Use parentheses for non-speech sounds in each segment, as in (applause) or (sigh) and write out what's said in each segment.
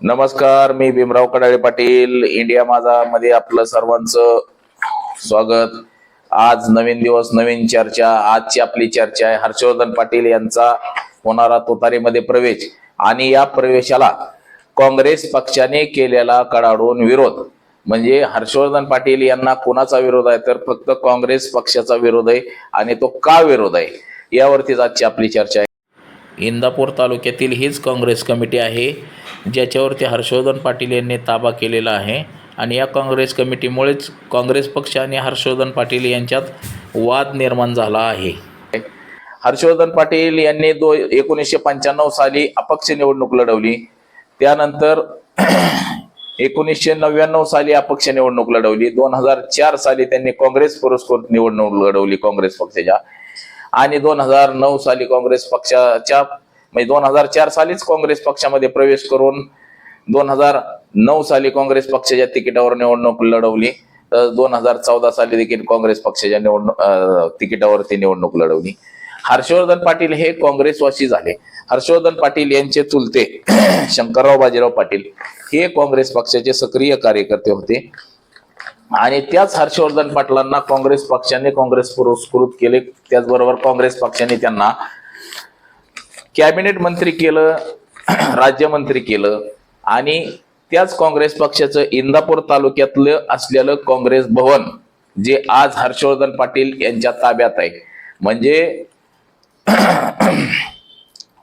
नमस्कार मी भीमराव कडाळे पाटील इंडिया माझा मध्ये आपलं सर्वांचं स्वागत. आज नवीन दिवस नवीन चर्चा आजची आपली चर्चा आहे. हर्षवर्धन पाटील यांचा होणारा तुतारीमध्ये प्रवेश आणि या प्रवेशाला काँग्रेस पक्षाने केलेला कडाडून विरोध. म्हणजे हर्षवर्धन पाटील यांना कोणाचा विरोध आहे? तर फक्त काँग्रेस पक्षाचा विरोध आहे आणि तो का विरोध आहे? यावरतीच आजची आपली चर्चा आहे. इंदापूर तालुक्यातील हीच काँग्रेस कमिटी आहे ज्याच्यावरती हर्षवर्धन पाटील यांनी ताबा केलेला आहे. आणि या काँग्रेस कमिटीमुळेच काँग्रेस पक्ष आणि हर्षवर्धन पाटील यांच्यात वाद निर्माण झाला आहे. हर्षवर्धन पाटील यांनी दो एकोणीसशे पंच्याण्णव साली अपक्ष निवडणूक लढवली. त्यानंतर (clears throat) एकोणीसशे नव्याण्णव साली अपक्ष निवडणूक लढवली. दोन हजार चार साली त्यांनी काँग्रेस पुरस्कृत निवडणूक लढवली काँग्रेस पक्षाच्या. आणि दोन हजार नऊ साली काँग्रेस पक्षाच्या म्हणजे दोन हजार चार सालीच काँग्रेस पक्षामध्ये प्रवेश करून दोन हजार नऊ साली काँग्रेस पक्षाच्या तिकिटावर निवडणूक लढवली. तर दोन हजार चौदा साली देखील काँग्रेस पक्षाच्या निवडणूक तिकिटावरती निवडणूक लढवली. हर्षवर्धन पाटील हे काँग्रेसवासी झाले. हर्षवर्धन पाटील यांचे चुलते (clears throat) शंकरराव बाजीराव पाटील हे काँग्रेस पक्षाचे सक्रिय कार्यकर्ते होते. आणि त्याच हर्षवर्धन पाटलांना काँग्रेस पक्षाने काँग्रेस पुरस्कृत केले. त्याचबरोबर काँग्रेस पक्षाने त्यांना कॅबिनेट मंत्री केलं (clears throat) राज्यमंत्री केलं. आणि त्याच काँग्रेस पक्षाचं इंदापूर तालुक्यातलं असलेलं काँग्रेस भवन जे आज हर्षवर्धन पाटील यांच्या ताब्यात आहे. म्हणजे (clears throat)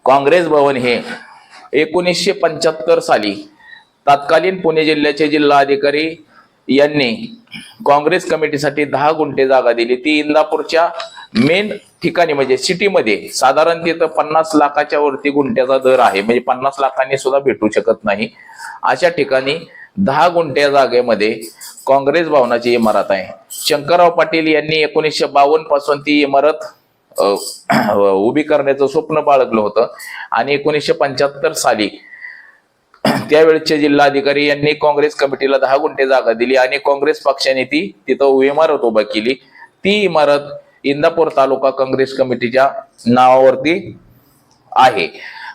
काँग्रेस भवन हे एकोणीसशे पंच्याहत्तर साली तत्कालीन पुणे जिल्ह्याचे जिल्हाधिकारी यांनी काँग्रेस कमिटीसाठी दहा गुंठे जागा दिली. ती इंदापूरच्या मेन ठिकाणी म्हणजे सिटीमध्ये साधारण तिथं पन्नास लाखाच्या वरती गुंठ्याचा दर आहे. म्हणजे पन्नास लाखांनी सुद्धा भेटू शकत नाही. अशा ठिकाणी दहा गुंठ्या जागेमध्ये काँग्रेस भवनाची इमारत आहे. शंकरराव पाटील यांनी एकोणीसशे बावन्नपासून ती इमारत (clears throat) उभी करण्याचं स्वप्न बाळगलं होतं. आणि एकोणीसशे पंच्याहत्तर साली त्यावेळेचे जिल्हाधिकारी यांनी काँग्रेस कमिटीला दहा गुंठे जागा दिली आणि काँग्रेस पक्षाने ती तिथं इमारत उभा केली. ती इमारत इंदापूर तालुका काँग्रेस कमिटीच्या नावावरती आहे.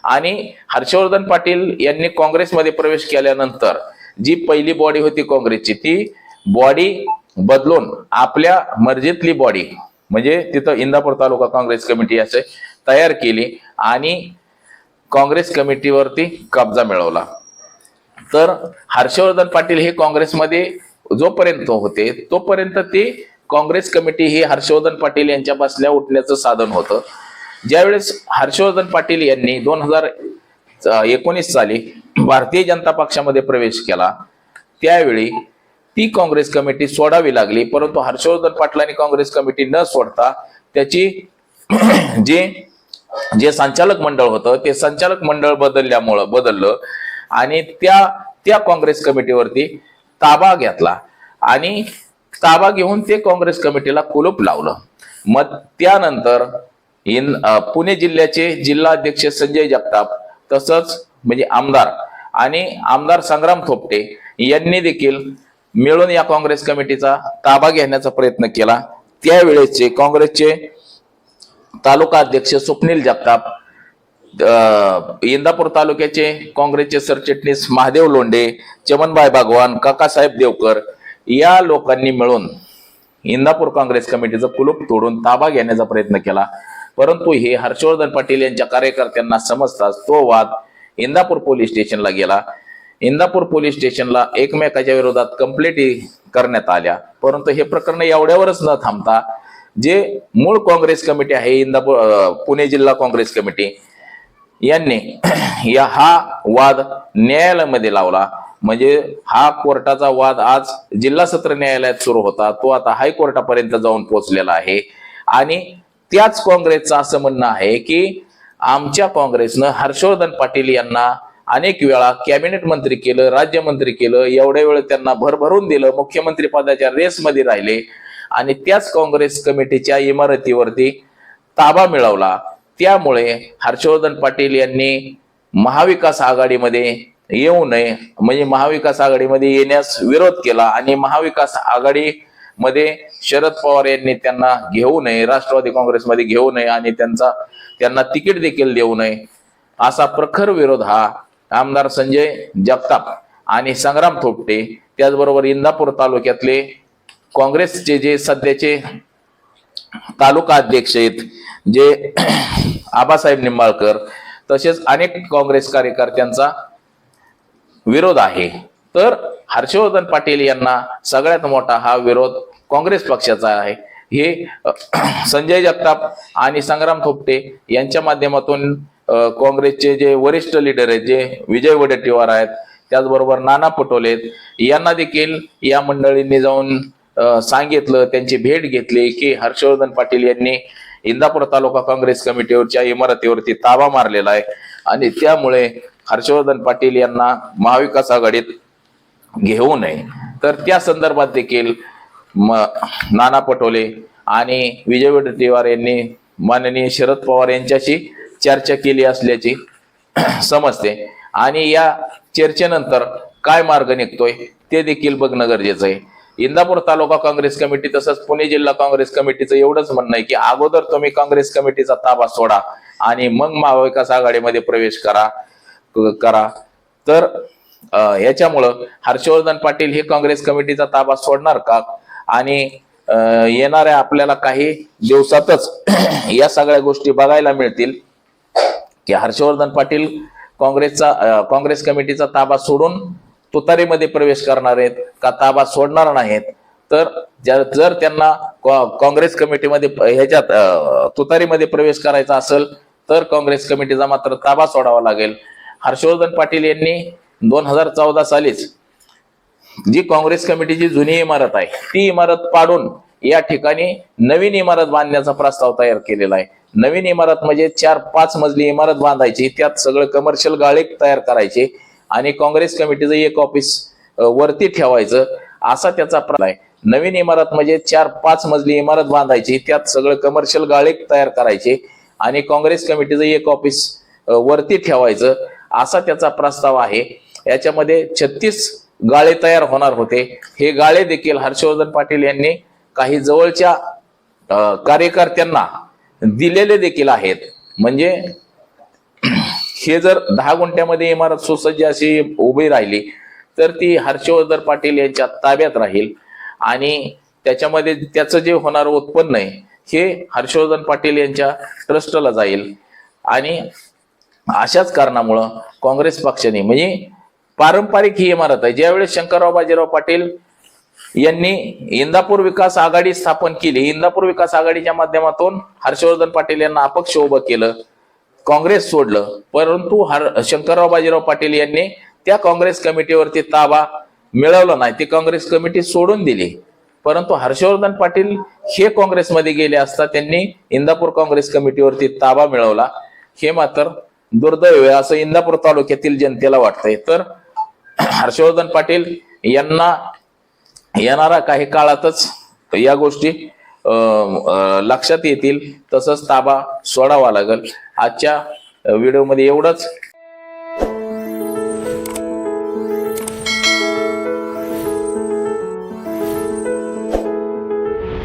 आणि हर्षवर्धन पाटील यांनी काँग्रेसमध्ये प्रवेश केल्यानंतर जी पहिली बॉडी होती काँग्रेसची ती बॉडी बदलून आपल्या मर्जीतली बॉडी म्हणजे तिथं इंदापूर तालुका काँग्रेस कमिटी असे तयार केली आणि काँग्रेस कमिटीवरती कब्जा मिळवला. तर हर्षवर्धन पाटील हे काँग्रेसमध्ये जोपर्यंत होते तोपर्यंत ते काँग्रेस कमिटी ही हर्षवर्धन पाटील यांच्या बसल्या उठण्याचं साधन होतं. ज्यावेळेस हर्षवर्धन पाटील यांनी दोन हजार एकोणीस साली भारतीय जनता पक्षामध्ये प्रवेश केला त्यावेळी ती काँग्रेस कमिटी सोडावी लागली. परंतु हर्षवर्धन पाटलांनी काँग्रेस कमिटी न सोडता त्याची जे जे संचालक मंडळ होतं ते संचालक मंडळ बदलल्यामुळं बदललं. आणि त्या त्या काँग्रेस कमिटीवरती ताबा घेतला. आणि ताबा घेऊन ते काँग्रेस कमिटीला कुलूप लावलं. मग त्यानंतर इन पुणे जिल्ह्याचे जिल्हा अध्यक्ष संजय जगताप तसंच म्हणजे आमदार आणि आमदार संग्राम थोपटे यांनी देखील मिळून या काँग्रेस कमिटीचा ताबा घेण्याचा प्रयत्न केला. त्यावेळेसचे काँग्रेसचे तालुका अध्यक्ष स्वप्नील जगताप इंदापूर तालुक्याचे काँग्रेसचे सरचिटणीस महादेव लोंढे चमनबाई भगवान काकासाहेब देवकर या लोकांनी मिळून इंदापूर काँग्रेस कमिटीचं कुलूप तोडून ताबा घेण्याचा प्रयत्न केला. परंतु हे हर्षवर्धन पाटील यांच्या कार्यकर्त्यांना समजताच तो वाद इंदापूर पोलीस स्टेशनला गेला. इंदापूर पोलीस स्टेशनला एकमेकाच्या विरोधात कंप्लेटी करण्यात आल्या. परंतु हे प्रकरण एवढ्यावरच न थांबता जे मूळ काँग्रेस कमिटी आहे इंदापूर पुणे जिल्हा काँग्रेस कमिटी यांनी (clears throat) या हा वाद न्यायालयामध्ये लावला. म्हणजे हा कोर्टाचा वाद आज जिल्हा सत्र न्यायालयात सुरू होता. तो आता हायकोर्टापर्यंत जाऊन पोहोचलेला आहे. आणि त्याच काँग्रेसचं असं म्हणणं आहे की आमच्या काँग्रेसनं हर्षवर्धन पाटील यांना अनेक वेळा कॅबिनेट मंत्री केलं राज्यमंत्री केलं एवढ्या वेळ त्यांना भरभरून दिलं मुख्यमंत्री पदाच्या रेसमध्ये राहिले. आणि त्याच काँग्रेस कमिटीच्या इमारतीवरती ताबा मिळवला. त्यामुळे हर्षवर्धन पाटील यांनी महाविकास आघाडीमध्ये येऊ नये म्हणजे महाविकास आघाडीमध्ये येण्यास विरोध केला आणि महाविकास आघाडीमध्ये शरद पवार यांनी त्यांना घेऊ नये राष्ट्रवादी काँग्रेसमध्ये घेऊ नये आणि त्यांचा त्यांना तिकीट देखील देऊ नये असा प्रखर विरोध हा आमदार संजय जगताप आणि संग्राम थोपटे त्याचबरोबर इंदापूर तालुक्यातले काँग्रेसचे जे सध्याचे तालुका अध्यक्ष आहेत जे आबासाहेब निंबाळकर तसेच अनेक काँग्रेस कार्यकर्त्यांचा विरोध आहे. तर हर्षवर्धन पाटील यांना सगळ्यात मोठा हा विरोध काँग्रेस पक्षाचा आहे. हे संजय जगताप आणि संग्राम थोपटे यांच्या माध्यमातून काँग्रेसचे जे वरिष्ठ लीडर आहेत जे विजय वडेट्टीवार आहेत त्याचबरोबर नाना पटोले यांना देखील या मंडळींनी जाऊन सांगितलं त्यांची भेट घेतली की हर्षवर्धन पाटील यांनी इंदापूर तालुका काँग्रेस कमिटीवरच्या इमारतीवरती ताबा मारलेला आहे. आणि त्यामुळे हर्षवर्धन पाटील यांना महाविकास आघाडीत घेऊ नये. तर त्या संदर्भात देखील म नाना पटोले आणि विजय वडेट्टीवार यांनी माननीय शरद पवार यांच्याशी चर्चा केली असल्याची समजते. आणि या चर्चेनंतर काय मार्ग निघतोय ते देखील बघणं गरजेचं आहे. इंदापूर तालुका काँग्रेस कमिटी तसंच पुणे जिल्हा काँग्रेस कमिटीचं एवढंच म्हणणं आहे की अगोदर तुम्ही काँग्रेस कमिटीचा ताबा सोडा आणि मग महाविकास आघाडीमध्ये प्रवेश करा करा. तर ह्याच्यामुळं याच्यामुळं हर्षवर्धन पाटील हे काँग्रेस कमिटीचा ताबा सोडणार का? आणि येणाऱ्या आपल्याला काही दिवसातच (clears throat) या सगळ्या गोष्टी बघायला मिळतील की हर्षवर्धन पाटील काँग्रेसचा काँग्रेस कमिटीचा ताबा सोडून तुतारीमध्ये प्रवेश करणार आहेत का ताबा सोडणार नाहीत. तर ज्या- जर त्यांना काँग्रेस कमिटीमध्ये ह्याच्यात तुतारीमध्ये प्रवेश करायचा असेल तर काँग्रेस कमिटीचा मात्र ताबा सोडावा लागेल. हर्षवर्धन पाटील यांनी दोन हजार चौदा सालीच जी काँग्रेस कमिटीची जुनी इमारत आहे ती इमारत पाडून या ठिकाणी नवीन इमारत बांधण्याचा प्रस्ताव तयार केलेला आहे. नवीन इमारत म्हणजे चार पाच मजली इमारत बांधायची त्यात सगळं कमर्शियल गाळे तयार करायचे. आणि काँग्रेस कमिटीचं एक ऑफिस वरती ठेवायचं असा त्याचा प्र नवीन इमारत म्हणजे चार पाच मजली इमारत बांधायची त्यात सगळं कमर्शियल गाळे तयार करायचे आणि काँग्रेस कमिटीचं एक ऑफिस वरती ठेवायचं असा त्याचा प्रस्ताव आहे. याच्यामध्ये छत्तीस गाळे तयार होणार होते. हे गाळे देखील हर्षवर्धन पाटील यांनी काही जवळच्या कार्यकर्त्यांना दिलेले देखील आहेत. म्हणजे हे जर दहा गुंठ्यामध्ये इमारत सुसज्ज अशी उभी राहिली तर ती हर्षवर्धन पाटील यांच्या ताब्यात राहील. आणि त्याच्यामध्ये त्याचं जे होणारं उत्पन्न आहे हे हर्षवर्धन पाटील यांच्या ट्रस्टला जाईल. आणि अशाच कारणामुळं काँग्रेस पक्षाने म्हणजे पारंपरिक ही इमारत आहे. ज्यावेळेस शंकरराव बाजीराव पाटील यांनी इंदापूर विकास आघाडी स्थापन केली इंदापूर विकास आघाडीच्या माध्यमातून हर्षवर्धन पाटील यांना अपक्ष उभं केलं काँग्रेस सोडलं परंतु हर शंकरराव बाजीराव पाटील यांनी त्या काँग्रेस कमिटीवरती ताबा मिळवला नाही. ती काँग्रेस कमिटी सोडून दिली. परंतु हर्षवर्धन पाटील हे काँग्रेसमध्ये गेले असता त्यांनी इंदापूर काँग्रेस कमिटीवरती ताबा मिळवला. हे मात्र दुर्दैव आहे. असं इंदापूर तालुक्यातील जनतेला वाटतंय. तर हर्षवर्धन पाटील यांना येणारा काही काळातच या गोष्टी लक्षात येतील. तसंच ताबा सोडावा लागेल. आजच्या व्हिडिओमध्ये एवढंच.